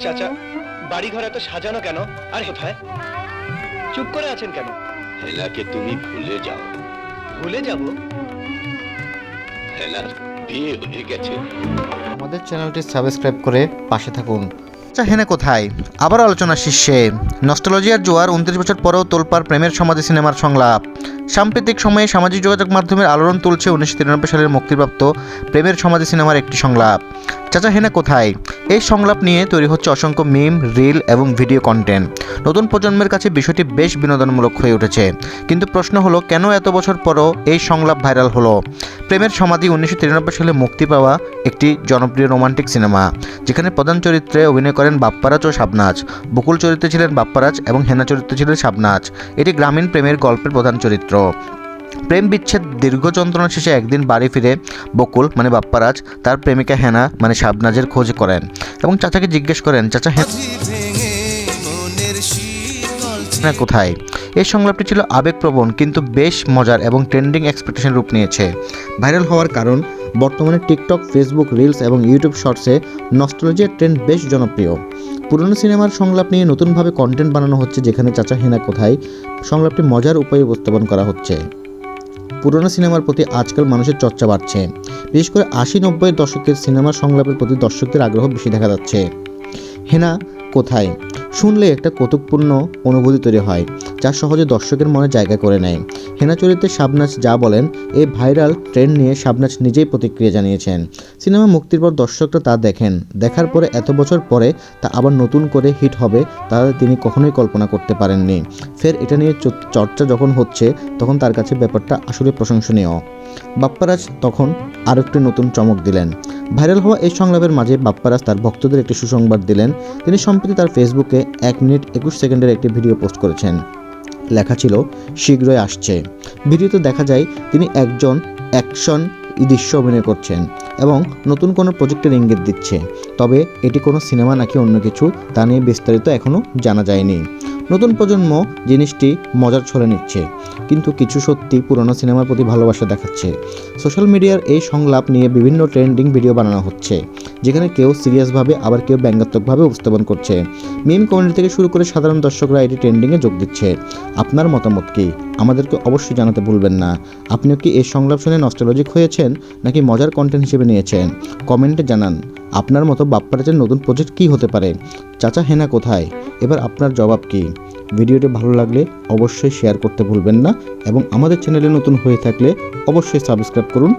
চাচা বাড়ি ঘর এত সাজানো কেন? আর কোথায়? চুপ করে আছেন কেন? হেলাকে তুমি ভুলে যাও। ভুলে যাব? হেলার বিয়ে হয়ে গেছে। আমাদের চ্যানেলটি সাবস্ক্রাইব করে পাশে থাকুন। আচ্ছা হেনে কোথায়? আবার আলোচনা শীর্ষে। নস্টোলজিয়ার জোয়ার উনত্রিশ বছর পরেও তোলপার প্রেমের সমাধি সিনেমার সংলাপ। সাম্প্রতিক সময়ে সামাজিক যোগাযোগ মাধ্যমের আলোড়ন তুলছে উনিশশো তিরানব্বই সালের মুক্তিপ্রাপ্ত প্রেমের সমাধি সিনেমার একটি সংলাপ। চাচা হেনা কোথায়? এই সংলাপ নিয়ে তৈরি হচ্ছে অসংখ্য মিম, রিল এবং ভিডিও কন্টেন্ট নতুন প্রজন্মের কাছে বিষয়টি বেশ বিনোদনমূলক হয়ে উঠেছে। কিন্তু প্রশ্ন হলো, কেন এত বছর পরও এই সংলাপ ভাইরাল হলো? প্রেমের সমাধি উনিশশো তিরানব্বই সালে মুক্তি পাওয়া একটি জনপ্রিয় রোমান্টিক সিনেমা, যেখানে প্রধান চরিত্রে অভিনয় করেন বাপ্পারাজ ও শাবনাজ। বকুল চরিত্রে ছিলেন বাপ্পারাজ এবং হেনা চরিত্রে ছিলেন শাবনাজ। এটি গ্রামীণ প্রেমের গল্পের প্রধান চরিত্র। প্রেম বিচ্ছেদ দীর্ঘ যন্ত্রণা শেষে একদিন বাড়ি ফিরে বকুল মানে বাপ্পারাজ তার প্রেমিকা হেনা মানে শাবনাজের খোঁজ করেন এবং চাচাকে জিজ্ঞেস করেন চাচা হেনা কোথায়? এই সংলাপটি ছিল আবেগপ্রবণ কিন্তু বেশ মজার এবং ট্রেন্ডিং এক্সপেকটেশন রূপ নিয়েছে। ভাইরাল হওয়ার কারণ বর্তমানে টিকটক ফেসবুক রিলস এবং ইউটিউব শর্টসে নস্ট্রোলজিয়ার ট্রেন্ড বেশ জনপ্রিয়। পুরনো সিনেমার সংলাপ নিয়ে নতুনভাবে কন্টেন্ট বানানো হচ্ছে যেখানে চাচা হেনা কোথায় সংলাপটি মজার উপায়ে উপস্থাপন করা হচ্ছে। পুরনো সিনেমার প্রতি আজকাল মানুষের চর্চা বাড়ছে। বিশেষ করে আশি নব্বই দশকের সিনেমা সংলাপের প্রতি দর্শকদের আগ্রহ বেশি দেখা যাচ্ছে। হেনা, কোথায়? শুনলে একটা কৌতুকপূর্ণ অনুভূতি তৈরি হয়। যা সহজে দর্শকের মনে জায়গা করে নেয়। হেনা চরিত্রে শাবনাজ যা বলেন এই ভাইরাল ট্রেন্ড নিয়ে শাবনাজ নিজেই প্রতিক্রিয়া জানিয়েছেন। সিনেমা মুক্তির পর দর্শকরা তা দেখেন। দেখার পরে এত বছর পরে তা আবার নতুন করে হিট হবে, তা তিনি কখনোই কল্পনা করতে পারেননি। ফের এটা নিয়ে চর্চা যখন হচ্ছে, তখন তার কাছে ব্যাপারটা আসলে প্রশংসনীয়। বাপ্পারাজ তখন আরও একটি নতুন চমক দিলেন। ভাইরাল হওয়া এই সংলাপের মাঝে বাপ্পারাজ তার ভক্তদের একটি সুসংবাদ দিলেন। তিনি সম্প্রতি তার ফেসবুকে এক মিনিট একুশ সেকেন্ডের একটি ভিডিও পোস্ট করেছেন। লেখা ছিল, শীঘ্রই আসছে। ভিডিওতে দেখা যায়, তিনি একজন অ্যাকশন দৃশ্য অভিনয় করছেন এবং নতুন কোনো প্রজেক্টের ইঙ্গিত দিচ্ছে। তবে এটি কোনো সিনেমা নাকি অন্য কিছু, তা নিয়ে বিস্তারিত এখনও জানা যায়নি। নতুন প্রজন্ম জিনিসটি মজার ছলে নিচ্ছে। কিন্তু কিছু সত্যি পুরনো সিনেমার প্রতি ভালোবাসা দেখাচ্ছে। সোশ্যাল মিডিয়ার এই সংলাপ নিয়ে বিভিন্ন ট্রেন্ডিং ভিডিও বানানো হচ্ছে, যেখানে কেউ সিরিয়াসভাবে, আবার কেউ ব্যঙ্গাত্মকভাবে উপস্থাপন করছে। মিম কমিউনিটি থেকে শুরু করে সাধারণ দর্শকরা এটি ট্রেন্ডিংয়ে যোগ দিচ্ছে। আপনার মতামত কি? আমাদেরকে অবশ্যই জানাতে ভুলবেন না। আপনিও কি এই সংলাপ শুনে নস্টালজিক হয়েছেন, নাকি মজার কন্টেন্ট হিসেবে নিয়েছেন? কমেন্টে জানান। আপনার মতো বাপ্পারাজের নতুন প্রজেক্ট কী হতে পারে? চাচা হেনা কোথায়? এবার আপনার জবাব কি? ভিডিওটি ভালো লাগলে অবশ্যই শেয়ার করতে ভুলবেন না এবং আমাদের চ্যানেলে নতুন হয়ে থাকলে অবশ্যই সাবস্ক্রাইব করুন।